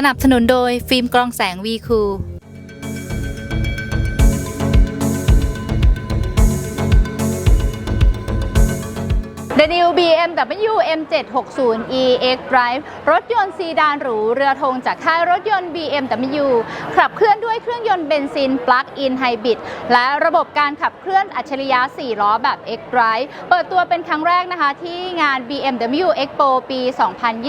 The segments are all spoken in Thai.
สนับสนุนโดยฟิล์มกรองแสงวีคู The New BMW M760e X Drive รถยนต์ซีดานหรูเรือธงจากค่ายรถยนต์ BMW ขับเคลื่อนด้วยเครื่องยนต์เบนซิน Plug-in Hybrid และระบบการขับเคลื่อนอัจฉริยะ 4 ล้อแบบ X Drive เปิดตัวเป็นครั้งแรกนะคะ ที่งาน BMW Expo ปี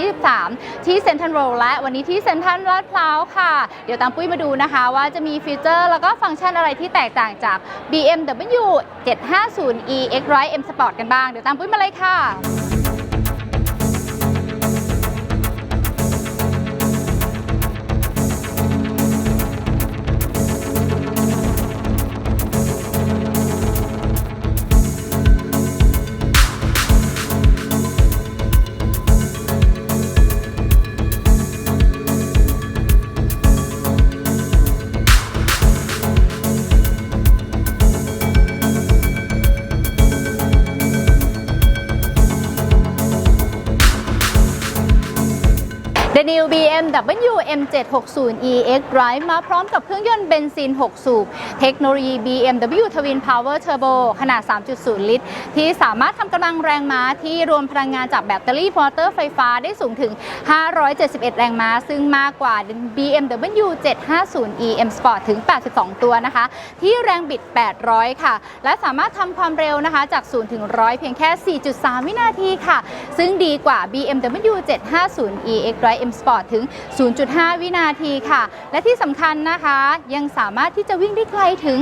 2023 ที่เซ็นทรัลเวิลและวันนี้ที่เซ็นทรัลลาดพร้าวค่ะ เดี๋ยวตามปุ้ยมาดูนะคะว่าจะมีฟีเจอร์แล้วก็ฟังก์ชันอะไรที่แตกต่างจาก BMW 750e X Drive M Sport กันบ้าง เดี๋ยวตามปุ้ยมาเลยค่ะค่ะ new BMW M760e X Drive มาพร้อมกับเครื่องยนต์เบนซิน 6 สูบ เทคโนโลยี BMW Twin Power Turbo ขนาด 3.0 ลิตร ที่สามารถทำกำลังแรงม้าที่รวมพลังงานจากแบตเตอรี่มอเตอร์ไฟฟ้าได้สูงถึง 571 แรงม้า ซึ่งมากกว่า BMW 750e M Sport ถึง 82 ตัวนะคะ ที่แรงบิด 800 ค่ะ และสามารถทำความเร็วนะคะจาก 0 ถึง 100 เพียงแค่ 4.3 วินาทีค่ะ ซึ่งดีกว่า BMW 750e X Drive M Sport ถึง 0.5 วินาทีค่ะ และที่สำคัญนะคะยังสามารถที่จะวิ่งได้ไกลถึง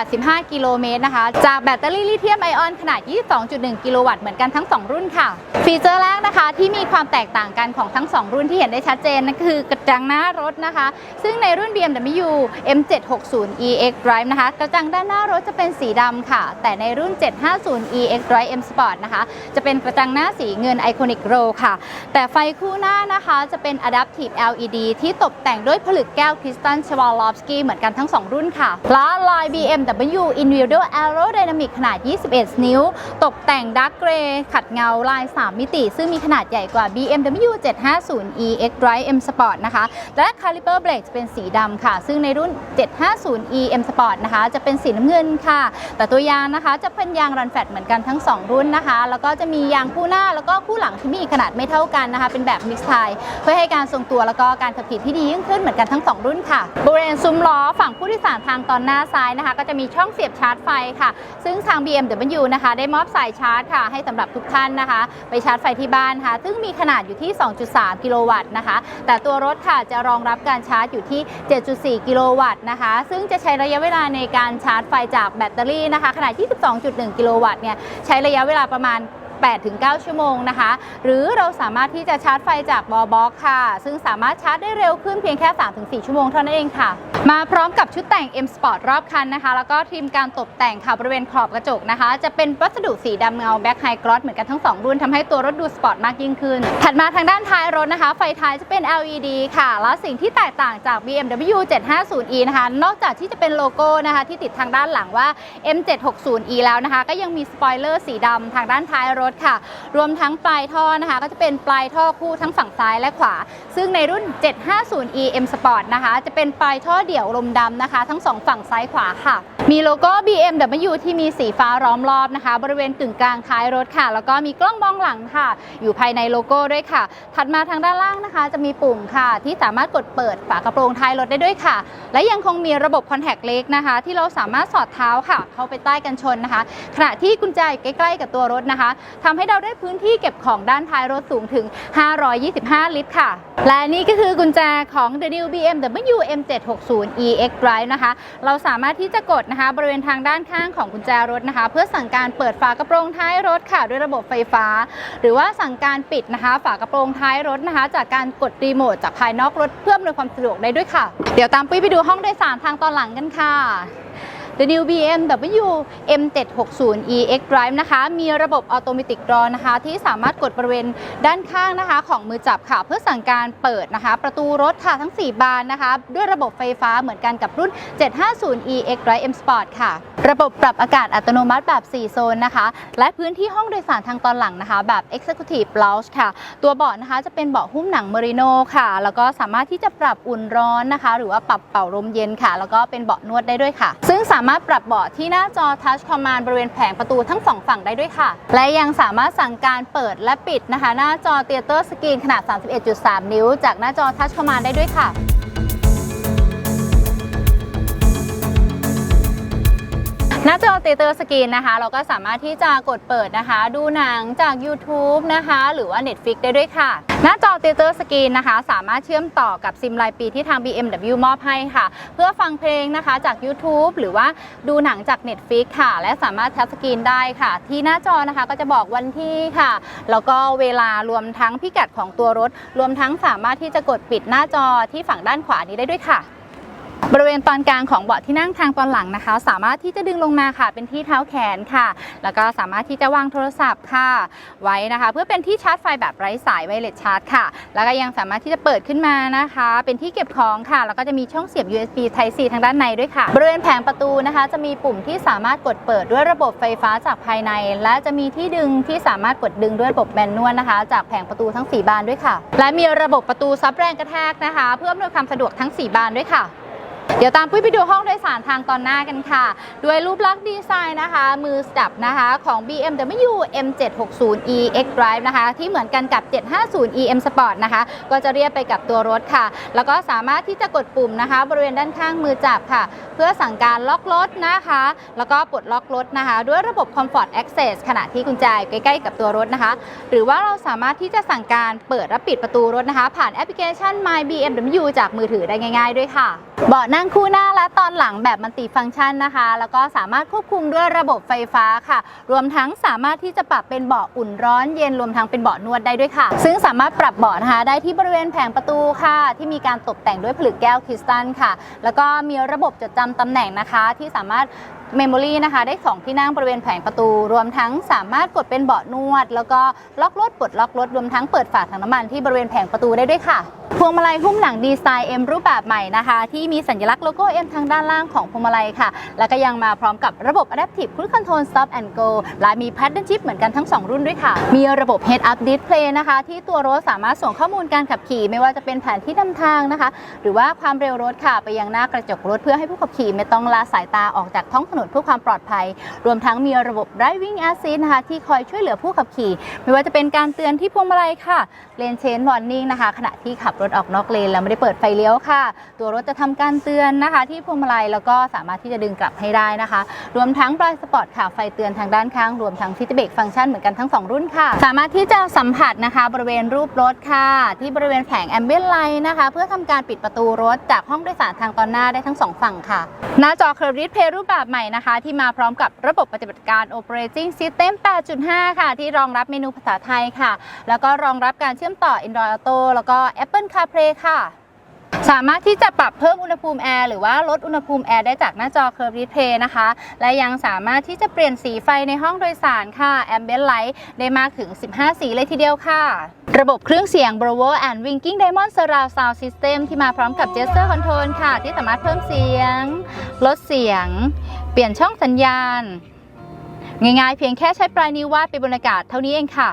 85 กิโลเมตรนะคะ จากแบตเตอรี่ลิเธียมไอออนขนาด 22.1 กิโลวัตต์เหมือนกันทั้ง 2 รุ่นค่ะ ฟีเจอร์แรกนะคะที่มีความแตกต่างกันของทั้ง 2 รุ่นที่เห็นได้ชัดเจนนั่นคือกระจังหน้ารถนะคะ ซึ่งในรุ่น BMW M760e X Drive นะคะ กระจังด้านหน้ารถจะเป็นสีดำค่ะ แต่ในรุ่น 750e X Drive M Sport นะคะ จะเป็นกระจังหน้าสีเงิน Iconic Row ค่ะ แต่ไฟคู่หน้านะคะจะเป็น็น Adaptive LED ที่ตกแต่งด้วยผลึกแก้วคริสตัลชวาลอฟสกี้เหมือนกันทั้ง 2 รุ่นค่ะและลาย BMW Individual Aerodynamic ขนาด 21 นิ้ว ตกแต่งดักเกรย์ขัดเงาลาย 3 มิติ ซึ่งมีขนาดใหญ่กว่า BMW 750e X Drive M Sport นะคะ และคาลิเปอร์เบรกจะเป็นสีดำค่ะ ซึ่งในรุ่น 750e M Sport นะคะ จะเป็นสีน้ำเงินค่ะ แต่ตัวยางนะคะจะเป็นยางรันแฟตเหมือนกันทั้ง 2 รุ่นนะคะ แล้วก็จะมียางคู่หน้าแล้วก็คู่หลังที่มีขนาดไม่เท่ากันนะคะ เป็นแบบมิกซ์ไทเพื่อให้การทรงตัวแล้วก็การขับขี่ที่ดียิ่งขึ้นเหมือนกันทั้ง 2 รุ่นค่ะ บริเวณซุ้มล้อฝั่งผู้โดยสารทางตอนหน้าซ้ายนะคะ ก็จะมีช่องเสียบชาร์จไฟค่ะ ซึ่งทาง BMW นะคะ ได้มอบสายชาร์จค่ะ ให้สำหรับทุกท่านนะคะ ไปชาร์จไฟที่บ้านค่ะ ซึ่งมีขนาดอยู่ที่ 2.3 กิโลวัตต์นะคะ แต่ตัวรถค่ะจะรองรับการชาร์จอยู่ที่ 7.4 กิโลวัตต์นะคะ ซึ่งจะใช้ระยะเวลาในการชาร์จไฟจากแบตเตอรี่นะคะขนาด 22.1 กิโลวัตต์เนี่ยใช้ระยะเวลาประมาณ 8-9 ชั่วโมงนะคะ หรือเราสามารถที่จะชาร์จไฟจากวอลบ็อกค่ะ ซึ่งสามารถชาร์จได้เร็วขึ้นเพียงแค่ 3-4 ชั่วโมงเท่านั้นเองค่ะ มาพร้อมกับชุดแต่ง M Sport รอบคันนะคะ แล้วก็ทีมการตกแต่งค่ะบริเวณขอบกระจกนะคะ จะเป็นวัสดุสีดำเงาแบ็คไฮกรอสเหมือนกันทั้ง 2 รุ่นทำให้ตัวรถดูสปอร์ตมากยิ่งขึ้น ถัดมาทางด้านท้ายรถนะคะ ไฟท้ายจะเป็น LED ค่ะ และสิ่งที่แตกต่างจาก BMW 750e นะคะ นอกจากที่จะเป็นโลโก้นะคะที่ติดทางด้านหลังว่า M760e แล้วนะคะ ก็ยังมีสปอยเลอร์สีดำทางด้านท้ายรถค่ะ รวมทั้งปลายท่อนะคะ ก็จะเป็นปลายท่อคู่ทั้งฝั่งซ้ายและขวา ซึ่งในรุ่น 750e M Sport นะคะ จะเป็นปลายท่อเดี่ยวลมดำนะคะ ทั้งสองฝั่งซ้ายขวาค่ะ มีโลโก้ BMW ที่มีสีฟ้าล้อมรอบนะคะ บริเวณกึ่งกลางท้ายรถค่ะ แล้วก็มีกล้องมองหลังค่ะ อยู่ภายในโลโก้ด้วยค่ะ ถัดมาทางด้านล่างนะคะ จะมีปุ่มค่ะ ที่สามารถกดเปิดฝากระโปรงท้ายรถได้ด้วยค่ะ และยังคงมีระบบคอนแทคเล็กนะคะ ที่เราสามารถสอดเท้าค่ะ เข้าไปใต้กันชนนะคะ ขณะที่กุญแจใกล้ ๆ กับตัวรถนะคะทำให้เราได้พื้นที่เก็บของด้านท้ายรถสูงถึง 525 ลิตรค่ะ และนี่ก็คือกุญแจของ The New BMW M760e X Drive นะคะ เราสามารถที่จะกดนะคะ บริเวณทางด้านข้างของกุญแจรถนะคะ เพื่อสั่งการเปิดฝากระโปรงท้ายรถค่ะ ด้วยระบบไฟฟ้า หรือว่าสั่งการปิดนะคะ ฝากระโปรงท้ายรถนะคะ จากการกดรีโมทจากภายนอกรถเพื่ออำนวยความสะดวกได้ด้วยค่ะ เดี๋ยวตามปุ้ยไปดูห้องโดยสารทางตอนหลังกันค่ะ The new BMW M760e X Drive นะคะ มีระบบ Automatic Door นะคะ ที่สามารถกดบริเวณด้านข้างนะคะ ของมือจับค่ะ เพื่อสั่งการเปิดนะคะ ประตูรถค่ะทั้ง 4 บานนะคะ ด้วยระบบไฟฟ้าเหมือนกันกับรุ่น 750e X Drive M Sport ค่ะ ระบบปรับอากาศอัตโนมัติแบบ 4 โซนนะคะ และพื้นที่ห้องโดยสารทางตอนหลังนะคะ แบบ Executive Lounge ค่ะ ตัวเบาะนะคะจะเป็นเบาะหุ้มหนังเมริโนค่ะ แล้วก็สามารถที่จะปรับอุ่นร้อนนะคะ หรือว่าปรับเป่าลมเย็นค่ะ แล้วก็เป็นเบาะนวดได้ด้วยค่ะ ซึ่งสามารถปรับเบาะที่หน้าจอ Touch Command บริเวณแผงประตูทั้งสองฝั่งได้ด้วยค่ะ และยังสามารถสั่งการเปิดและปิดนะคะ หน้าจอ Theater Screen ขนาด 31.3 นิ้ว จากหน้าจอ Touch Command ได้ด้วยค่ะ หน้าจอเตเตอร์สกรีนนะคะ เราก็สามารถที่จะกดเปิดนะคะ ดูหนังจาก YouTube นะคะ หรือว่า Netflix ได้ด้วยค่ะ หน้าจอเตเตอร์สกรีนนะคะ สามารถเชื่อมต่อกับซิมรายปีที่ทาง BMW มอบให้ค่ะ เพื่อฟังเพลงนะคะจาก YouTube หรือว่าดูหนังจาก Netflix ค่ะ และสามารถทัชสกรีนได้ค่ะ ที่หน้าจอนะคะก็จะบอกวันที่ค่ะ แล้วก็เวลารวมทั้งพิกัดของตัวรถ รวมทั้งสามารถที่จะกดปิดหน้าจอที่ฝั่งด้านขวานี้ได้ด้วยค่ะ บริเวณตอนกลางของเบาะที่นั่งทางตอนหลังนะคะ สามารถที่จะดึงลงมาค่ะ เป็นที่เท้าแขนค่ะ แล้วก็สามารถที่จะวางโทรศัพท์ค่ะ ไว้นะคะ เพื่อเป็นที่ชาร์จไฟแบบไร้สายไวเลสชาร์จค่ะ แล้วก็ยังสามารถที่จะเปิดขึ้นมานะคะ เป็นที่เก็บของค่ะ แล้วก็จะมีช่องเสียบ USB Type C ทางด้านในด้วยค่ะ บริเวณแผงประตูนะคะ จะมีปุ่มที่สามารถกดเปิดด้วยระบบไฟฟ้าจากภายใน และจะมีที่ดึงที่สามารถกดดึงด้วยระบบแมนนวลนะคะ จากแผงประตูทั้งสี่บานด้วยค่ะ และมีระบบประตูซับแรงกระแทกนะคะ เพื่ออำนวยความสะดวกทั้งสี่บานด้วยค่ะ ดี๋ยวตามปุ้ยไปดูห้องโดยสารทางตอนหน้ากันค่ะ ด้วยรูปลักษณ์ดีไซน์นะคะ มือสตับนะคะของ BMW M760e X Drive นะคะ ที่เหมือนกันกับ 750 EM Sport นะคะ ก็จะเรียบไปกับตัวรถค่ะ แล้วก็สามารถที่จะกดปุ่มนะคะ บริเวณด้านข้างมือจับค่ะ เพื่อสั่งการล็อกรถนะคะ แล้วก็ปลดล็อกรถนะคะ ด้วยระบบ Comfort Access ขณะที่กุญแจใกล้ๆกับตัวรถนะคะ หรือว่าเราสามารถที่จะสั่งการเปิดและปิดประตูรถนะคะ ผ่านแอปพลิเคชัน My BMW จากมือถือได้ง่าย ๆ ด้วยค่ะ เบาะนั่งคู่หน้าและตอนหลังแบบมัลติฟังก์ชันนะคะ แล้วก็สามารถควบคุมด้วยระบบไฟฟ้าค่ะ รวมทั้งสามารถที่จะปรับเป็นเบาะอุ่นร้อนเย็นรวมทั้งเป็นเบาะนวดได้ด้วยค่ะ ซึ่งสามารถปรับเบาะนะคะ ได้ที่บริเวณแผงประตูค่ะ ที่มีการตกแต่งด้วยผลึกแก้วคริสตัลค่ะ แล้วก็มีระบบจดจำตำแหน่งนะคะ ที่สามารถเมมโมรีนะคะ ได้สองที่นั่งบริเวณแผงประตู รวมทั้งสามารถกดเป็นเบาะนวด แล้วก็ล็อกรถปลดล็อกรถรวมทั้งเปิดฝาถังน้ำมันที่บริเวณแผงประตูได้ด้วยค่ะ พวงมาลัยหุ้มหนังดีไซน์ M รูปแบบใหม่นะคะ ที่มีสัญลักษณ์โลโก้ M ทางด้านล่างของพวงมาลัยค่ะ แล้วก็ยังมาพร้อมกับระบบ Adaptive Cruise Control Stop and Go และมี Paddle Shift เหมือนกันทั้ง 2 รุ่นด้วยค่ะ มีระบบ Head Up Display นะคะ ที่ตัวรถสามารถส่งข้อมูลการขับขี่ ไม่ว่าจะเป็นแผนที่นำทางนะคะ หรือว่าความเร็วรถค่ะ ไปยังหน้ากระจกรถเพื่อให้ผู้ขับขี่ไม่ต้องละสายตาออกจากท้องถนนเพื่อความปลอดภัย รวมทั้งมีระบบ Driving Assist นะคะที่คอยช่วยเหลือผู้ขับขี่ ไม่ว่าจะเป็นการเตือนที่พวงมาลัยค่ะเลนเชน warning นะคะขณะที่ขับรถออกนอกเลนแล้วไม่ได้เปิดไฟเลี้ยวค่ะ ตัวรถจะทำการเตือนนะคะ ที่พวงมาลัยแล้วก็สามารถที่จะดึงกลับให้ได้นะคะ รวมทั้งบรายสปอร์ตค่ะไฟเตือนทางด้านข้าง รวมทั้งซิตเบรกฟังก์ชันเหมือนกันทั้ง 2 รุ่นค่ะ สามารถที่จะสัมผัสนะคะ บริเวณรูปรถค่ะ ที่บริเวณแผงแอมเบียนไลน์นะคะ เพื่อทำการปิดประตูรถจากห้องโดยสารทางตอนหน้าได้ทั้งสองฝั่งค่ะ หน้าจอเคอร์ริสเพย์รูปแบบใหม่นะคะ ที่มาพร้อมกับระบบปฏิบัติการ Operating System 8.5 ค่ะ ที่รองรับเมนูภาษาไทยค่ะ แล้วก็รองรับการเชื่อมต่อ Android Auto แล้วก็ Apple CarPlay ค่ะ สามารถที่จะปรับเพิ่มอุณหภูมิแอร์หรือว่าลดอุณหภูมิแอร์ได้จากหน้าจอ Curve Display นะคะ และยังสามารถที่จะเปลี่ยนสีไฟในห้องโดยสารค่ะ Ambient Light ได้มากถึง 15 สีเลยทีเดียวค่ะระบบเครื่องเสียง Bravo and Winking Diamond Surround Sound System ที่มาพร้อมกับ Gesture Control ค่ะ ที่สามารถเพิ่มเสียง ลดเสียง เปลี่ยนช่องสัญญาณ ง่ายๆเพียงแค่ใช้ปลายนิ้ววาดไปบนอากาศเท่านี้เองค่ะ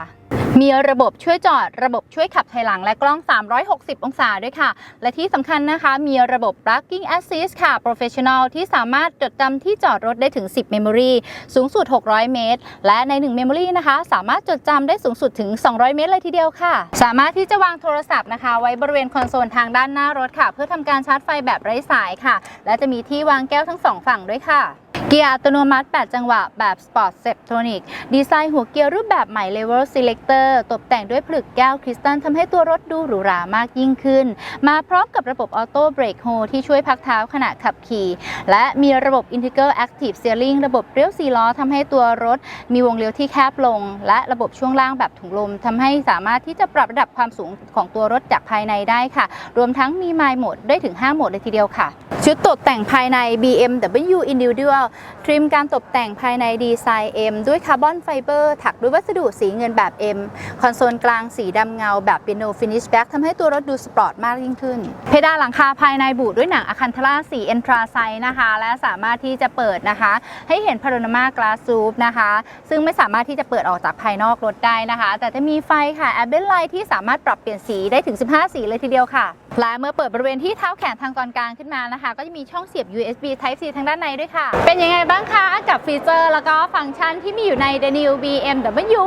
มีระบบช่วยจอด ระบบช่วยขับถอยหลังและกล้อง 360 องศาด้วยค่ะ และที่สำคัญนะคะ มีระบบ Parking Assist ค่ะ Professional ที่สามารถจดจำที่จอดรถได้ถึง 10 Memory สูงสุด 600 เมตร และใน 1 Memory นะคะ สามารถจดจำได้สูงสุดถึง 200 เมตรเลยทีเดียวค่ะ สามารถที่จะวางโทรศัพท์นะคะ ไว้บริเวณคอนโซลทางด้านหน้ารถค่ะ เพื่อทำการชาร์จไฟแบบไร้สายค่ะ และจะมีที่วางแก้วทั้งสองฝั่งด้วยค่ะ เกียร์อัตโนมัติ 8 จังหวะ แบบ Sport s e p t r o n i c ดีไซน์หัวเกียร์รูปแบบใหม่ Level Selector ตกแต่งด้วยผลึกแก้วคริสตัลทำให้ตัวรถดูหรูหรามากยิ่งขึ้น มาพร้อมกับระบบ Auto Brake Hold ที่ช่วยพักเท้าขณะขับขี่ และมีระบบ Integral Active Steering ระบบเลี้ยว4ล้อทำให้ตัวรถ มีวงเลี้ยวที่แคบลง และระบบช่วงล่างแบบถุงลมทำให้สามารถที่จะปรับระดับความสูงของตัวรถจากภายในได้ค่ะ รวมทั้งมี My Mode ได้ถึง 5 โหมดเลยทีเดียวค่ะ ชุดตกแต่งภายใน BMW Individual ทริมการตกแต่งภายในดีไซน์ M ด้วยคาร์บอนไฟเบอร์ถักด้วยวัสดุสีเงินแบบ M คอนโซลกลางสีดำเงาแบบเปียโนฟินิชแบ็กทำให้ตัวรถดูสปอร์ตมากยิ่งขึ้น เพดานหลังคาภายในบุด้วยหนังอะคันทราสีเอนทราไซนะคะ และสามารถที่จะเปิดนะคะ ให้เห็นพาโรนามากลาซูปนะคะ ซึ่งไม่สามารถที่จะเปิดออกจากภายนอกรถได้นะคะ แต่จะมีไฟค่ะแอ b เบนไลท์ที่สามารถปรับเปลี่ยนสีได้ถึง 15 สีเลยทีเดียวค่ะและเมื่อเปิดบริเวณที่เท้าแขนทางตอนกลางขึ้นมานะคะ ก็จะมีช่องเสียบ USB Type C ทางด้านในด้วยค่ะเป็นยังไงบ้างคะกับฟีเจอร์แล้วก็ฟังก์ชันที่มีอยู่ใน The New BMW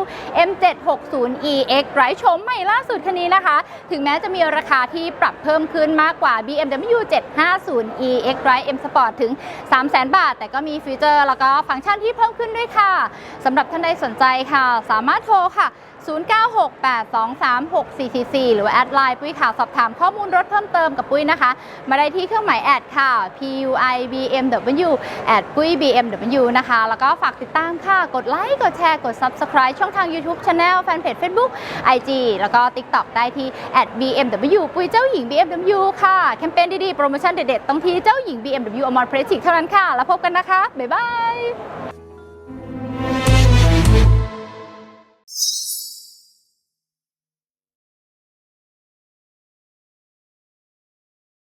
M760EX ไร้โฉมใหม่ล่าสุดคันนี้นะคะ ถึงแม้จะมีราคาที่ปรับเพิ่มขึ้นมากกว่า BMW 750EX Drive M Sport ถึง 300,000 บาท แต่ก็มีฟีเจอร์แล้วก็ฟังก์ชันที่เพิ่มขึ้นด้วยค่ะสำหรับท่านใดสนใจค่ะ สามารถโทรค่ะ 0968236444 หรือแอดไลน์ปุ้ยข่าวสอบถามข้อมูลรถเพิ่มเติมกับปุ้ยนะคะ มาได้ที่เครื่องหมายแอดค่ะ PUI BMW แอดปุ้ย BMW นะคะ แล้วก็ฝากติดตามค่ะ กดไลค์ กดแชร์ กด Subscribe ช่องทาง YouTube Channel แฟนเพจ Facebook IG แล้วก็ TikTok ได้ที่แอด BMW ปุ้ยเจ้าหญิง BMW ค่ะ แคมเปญดีๆ โปรโมชั่นเด็ดๆต้องที่เจ้าหญิง BMW อมรเพรสิกเท่านั้นค่ะ แล้วพบกันนะคะ บ๊ายบาย